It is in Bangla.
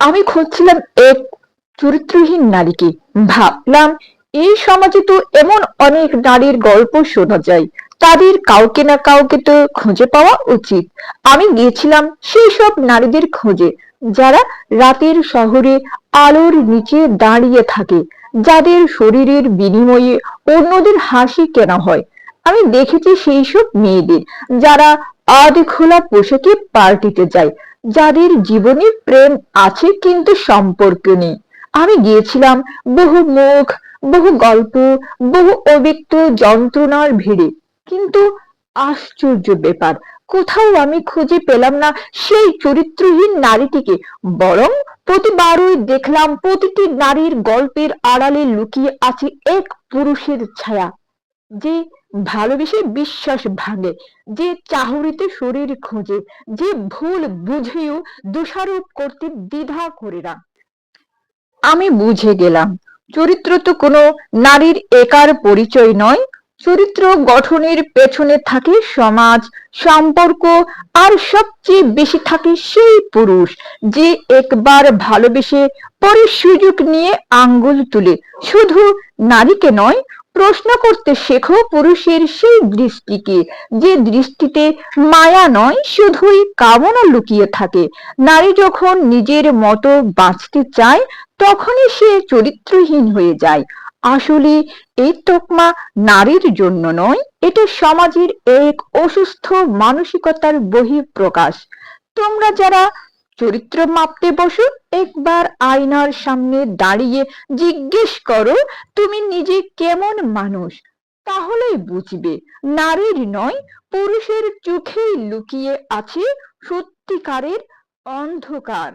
আমি খুঁজছিলাম এক চরিত্রহীন নারীকে। ভাবলাম, এই সমাজে তো এমন অনেক নারীর গল্প শোনা যায়। তাদের কাউকে না কাউকে তো খুঁজে পাওয়া উচিত। আমি গিয়েছিলাম সেই সব নারীদের খোঁজে, যারা রাতের শহরে আলোর নিচে দাঁড়িয়ে থাকে, যাদের শরীরের বিনিময়ে অন্যদের হাসি কেনা হয়। আমি দেখেছি সেই সব মেয়েদের, যারা আধ খোলা পোশাকে পার্টিতে যায় যাদের জীবনে প্রেম আছে কিন্তু সম্পর্ক নেই। আমি গিয়েছিলাম বহু মুখ, বহু গল্প, বহু অব্যক্ত যন্ত্রণার ভিড়ে। কিন্তু আশ্চর্য ব্যাপার, কোথাও আমি খুঁজে পেলাম না সেই চরিত্রহীন নারীটিকে। বরং প্রতিবারই দেখলাম প্রতিটি নারীর গল্পের আড়ালে লুকিয়ে আছে এক পুরুষের ছায়া। যে ভালোবেসে বিশ্বাস ভাঙে, যে চাহরিতে শরীর খোঁজে, যে ভুল বুঝেও দোষারোপ করতে দ্বিধা করে না। আমি বুঝে গেলাম, চরিত্র তো কোনো নারীর একার পরিচয় নয়, চরিত্র গঠনের পেছনে থাকে সমাজ, সম্পর্ক, আর সবচেয়ে বেশি থাকে সেই পুরুষ, যে একবার ভালোবেসে পরে সুযোগ নিয়ে আঙ্গুল তুলে, শুধু নারীকে নয় প্রশ্ন করতে শেখো পুরুষের সেই দৃষ্টিকে। যে দৃষ্টিতে মায়া নয়, শুধুই কামনা লুকিয়ে থাকে। নারী যখন নিজের মতো বাঁচতে চায়, তখনই সে চরিত্রহীন হয়ে যায়। আসলে এই তকমা নারীর জন্য নয়, এটা সমাজের এক অসুস্থ মানসিকতার বহিঃপ্রকাশ। তোমরা যারা চরিত্র মাপতে বসো, একবার আয়নার সামনে দাঁড়িয়ে জিজ্ঞেস করো, তুমি নিজে কেমন মানুষ? তাহলেই বুঝবে, নারীর নয়, পুরুষের চোখেই লুকিয়ে আছে সত্যিকারের অন্ধকার।